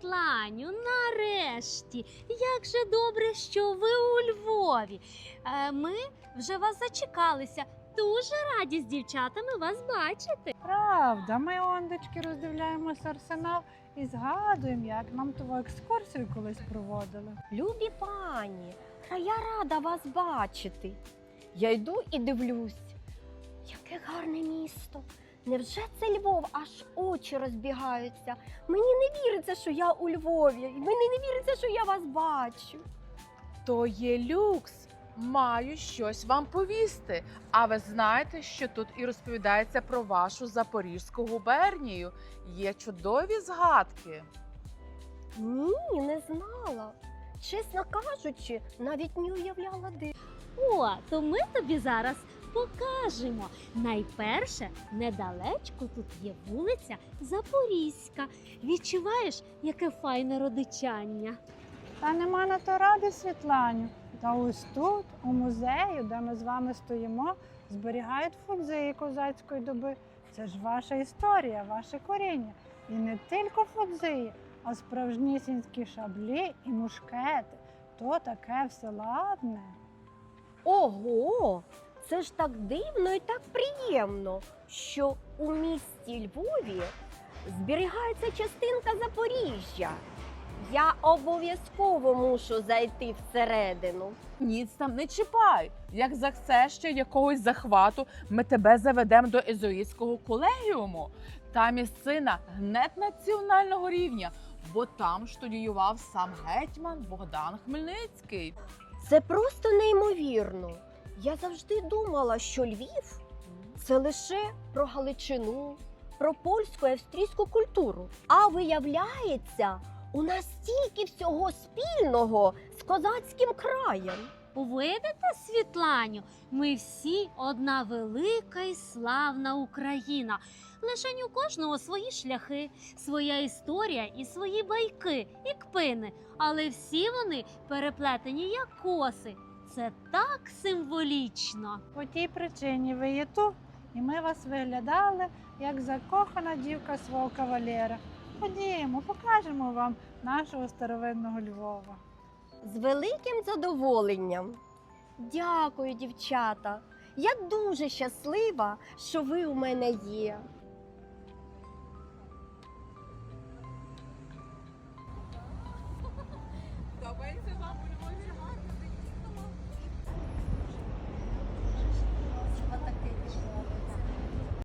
Світланю, нарешті. Як же добре, що ви у Львові. Е, ми вже вас зачекалися. Дуже раді з дівчатами вас бачити. Правда, ми ондечки роздивляємося арсенал і згадуємо, як нам ту екскурсію колись проводили. Любі пані, та я рада вас бачити. Я йду і дивлюсь. Яке гарне місто. Невже це Львов, аж очі розбігаються. Мені не віриться, що я у Львові. Мені не віриться, що я вас бачу. То є люкс. Маю щось вам повісти. А ви знаєте, що тут і розповідається про вашу Запорізьку губернію. Є чудові згадки. Ні, не знала. Чесно кажучи, навіть не уявляла де. О, то ми тобі зараз покажемо. Найперше, недалечко тут є вулиця Запорізька. Відчуваєш, яке файне родичання? Та нема на то ради, Світланю. Та ось тут, у музею, де ми з вами стоїмо, зберігають фудзи козацької доби. Це ж ваша історія, ваше коріння. І не тільки фудзи, а справжнісінські шаблі і мушкети. То таке все ладне. Ого! Це ж так дивно і так приємно, що у місті Львові зберігається частинка Запоріжжя. Я обов'язково мушу зайти всередину. Ніц там не чіпай. Як захочеш ще якогось захвату, ми тебе заведемо до езоїтського колегіуму. Та місцина гнет національного рівня, бо там студіював сам гетьман Богдан Хмельницький. Це просто неймовірно. Я завжди думала, що Львів це лише про Галичину, про польську і австрійську культуру. А виявляється, у нас стільки всього спільного з козацьким краєм. Видите, Світланю, ми всі одна велика і славна Україна. Лише у кожного свої шляхи, своя історія і свої байки, і кпини. Але всі вони переплетені як коси. Це так символічно. По тій причині ви є тут, і ми вас виглядали як закохана дівка свого кавалера. Ходімо, покажемо вам нашого старовинного Львова. З великим задоволенням. Дякую, дівчата. Я дуже щаслива, що ви у мене є.